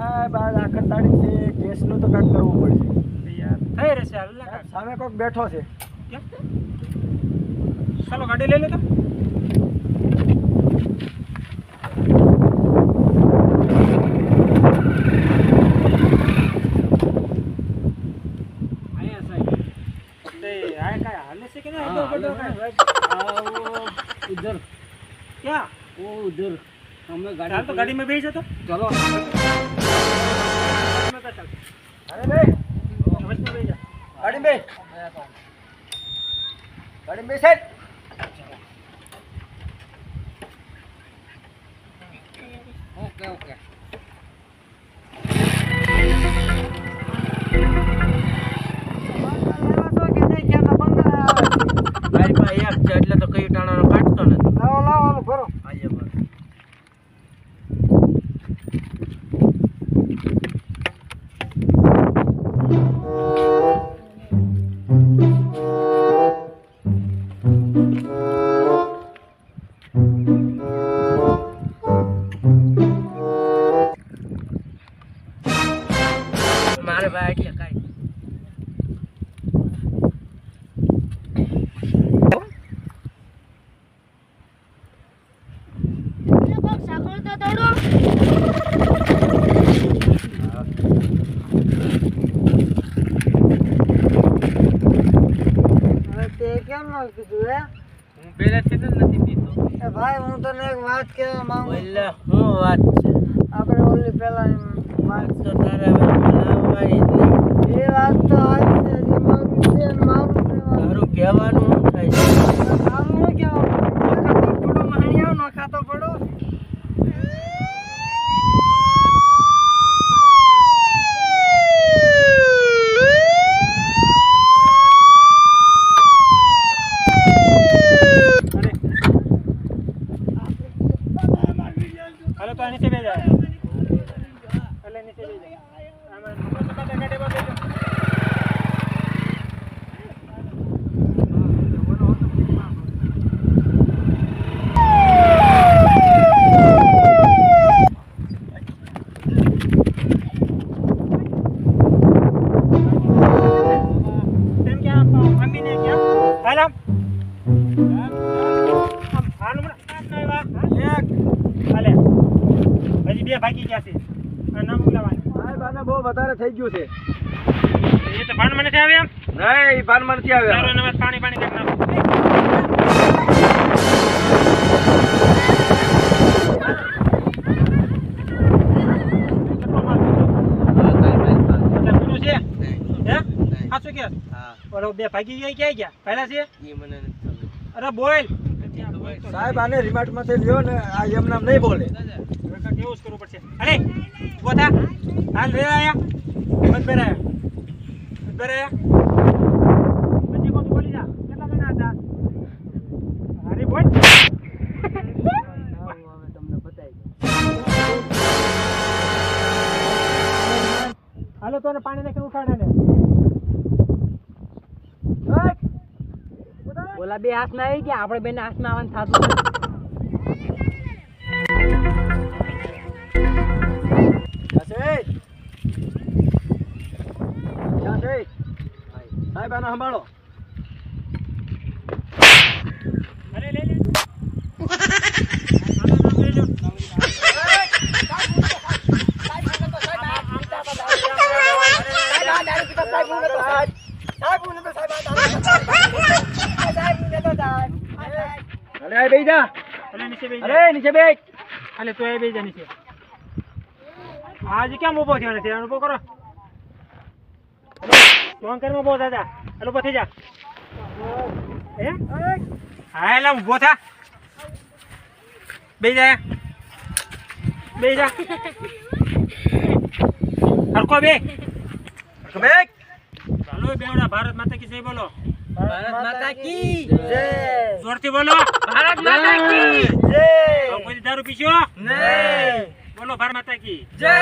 સાહેબ આ આખર તારીખ છે કેસનું તો કાંઈક કરવું પડશે. યાર થઈ રહેશે હાલ સામે કોઈક બેઠો છે. ચાલો ગાડી લઈ લો તો. અહીંયા સાહેબ. તે આ કાંઈ હાલે છે કે નહીં? હા, બધો હાલે ગાડી બેસી વચમાં બેસી ભાઈ એટલે કાંઈ તે કેમ ન કીધું હે? હું પહેલેથી જ નથી પીતો એ ભાઈ હું તને એક વાત કહેવા માંગુ એટલે શું વાત છે? આપણે ઓલી પેલા વાત તો તારે હવે બોલાવવાની જ નહીં એ વાત તો આજ છે જે મારું છે ને મારું કહેવાનું. તારું કહેવાનું શું થાય છે આમ ન કહેવાનું. પડો માણ્યો ન ખાતો પડો અરે. હાલો તો આ નીચે બેસી જા. એટલે નીચે બેસી જા. આમાં તો કાકા ગાડીમાં બેસી જા. તેમ કે આ મમ્મીને હાલે. હજી બે ભાગી ગયા છે. બહુ વધારે થઈ ગયું છે. એ તો ભાનમાં નથી આવે એમ? નહીં ભાનમાં નથી આવે પાણી પાણી કરી નાખો. ઓલો બે ભાગી ગયા ક્યાં ગયા? પહેલા છે? એ મને અરે બોલ. સાહેબ આને રિમાર્ટમાંથી લ્યો ને આ એમ નામ નહીં બોલે. કેવું જ કરવું પડશે? અરે ઊભો હાલ રે આયા. બસ બેરાયા બસ બેરાયા પછી કોણ બોલી જા. કેટલા જણા હતા? અરે બોલ. તમને બતાવી હાલો તો એને પાણી નાખીને ઉઠાડે ને. ઓલા બે હાથમાં આવી ગયા આપણે બેને હાથમાં આવવાનું થતું સાહેબ આને સંભાળો અરે લે લે આનું નામ લઈ લો. અરે આ બેહી જા. અરે નીચે બેસી જા. અરે નીચે બેઠ અલે તો એ બેસી જા નીચે. આજ કેમ ઊભો થયો નથી? ઊભો કરો. ટોંકરમાં ઊભો દાદા અલે ઊભો થઈ જા. હે? હા એલા ઊભો થા. બેસી જા. બેસી જા. હરકો બે બેઠ ચાલો બેવડા ભારત માતા કી જય બોલો. ભારત માતા કી જય. જોરથી બોલો. ભારત માતા કી જય. કોઈ દારૂ પીશો? નહીં. બોલો ભારત માતા કી. જય.